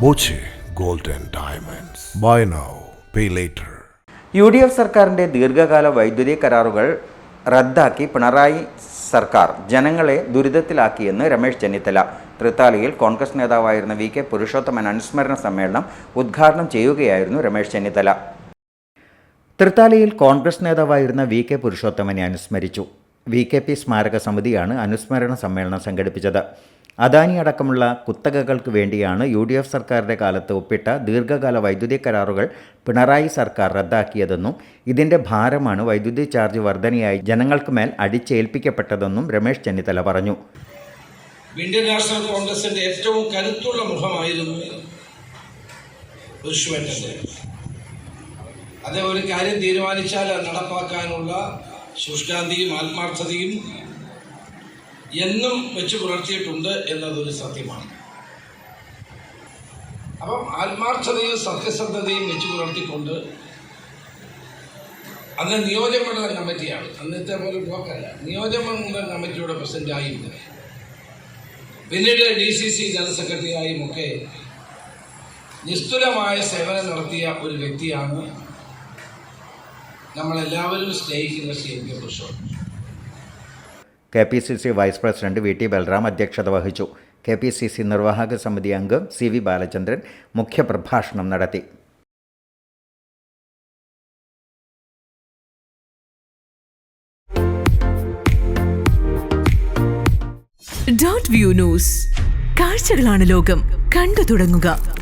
Boche gold and diamonds. Buy now pay later U D F സർക്കാരിന്റെ ദീർഘകാല വൈദ്യുതി കരാറുകൾ റദ്ദാക്കി പിണറായി സർക്കാർ ജനങ്ങളെ ദുരിതത്തിലാക്കിയെന്ന് രമേശ് ചെന്നിത്തല. തൃത്താലയിൽ കോൺഗ്രസ് നേതാവായിരുന്ന വി കെ പുരുഷോത്തമൻ അനുസ്മരണ സമ്മേളനം ഉദ്ഘാടനം ചെയ്യുകയായിരുന്നു രമേശ് ചെന്നിത്തല. തൃത്താലയിൽ കോൺഗ്രസ് നേതാവായിരുന്ന വി കെ പുരുഷോത്തമനെ അനുസ്മരിച്ചു. വി കെ പി സ്മാരക സമിതിയാണ് അനുസ്മരണ സമ്മേളനം സംഘടിപ്പിച്ചത്. അദാനി അടക്കമുള്ള കുത്തകകൾക്ക് വേണ്ടിയാണ് യു ഡി എഫ് സർക്കാരിന്റെ കാലത്ത് ഒപ്പിട്ട ദീർഘകാല വൈദ്യുതി കരാറുകൾ പിണറായി സർക്കാർ റദ്ദാക്കിയതെന്നും ഇതിന്റെ ഭാരമാണ് വൈദ്യുതി ചാർജ് വർധനയായി ജനങ്ങൾക്ക് മേൽ അടിച്ചേൽപ്പിക്കപ്പെട്ടതെന്നും രമേശ് ചെന്നിത്തല പറഞ്ഞു. ഇന്ത്യൻ നാഷണൽ കോൺഗ്രസിന്റെ ഏറ്റവും കരുത്തുള്ള മുഖമായിരുന്നു അതേ ഒരു കാര്യം തീരുമാനിച്ചാൽ നടപ്പാക്കാനുള്ള ശുഷ്കാന്തിയും ആത്മാർത്ഥതയും എന്നും വെച്ച് പുലർത്തിയിട്ടുണ്ട് എന്നതൊരു സത്യമാണ്. അപ്പം ആത്മാർത്ഥതയും സത്യസന്ധതയും വെച്ച് പുലർത്തിക്കൊണ്ട് അന്ന് നിയോജകമണ്ഡലം കമ്മിറ്റിയാണ്. അന്നത്തെ പോലെ ബ്ലോക്കല്ല. നിയോജകമണ്ഡലം കമ്മിറ്റിയുടെ പ്രസിഡന്റായും പിന്നീട് ഡി സി സി ജനറൽ സെക്രട്ടറിയായും ഒക്കെ നിസ്തുലമായ സേവനം നടത്തിയ ഒരു വ്യക്തിയാണ് നമ്മളെല്ലാവരും സ്നേഹിക്കുന്ന Shri M K Purushothaman. K P C C vice president V T Balram അധ്യക്ഷത വഹിച്ചു. കെ പി സി സി നിർവാഹക സമിതി അംഗം സി വി ബാലചന്ദ്രൻ മുഖ്യപ്രഭാഷണം നടത്തി. ഡോട്ട് വ്യൂ ന്യൂസ് കാഴ്ചകളാണ് ലോകം. കണ്ടു തുടങ്ങുക.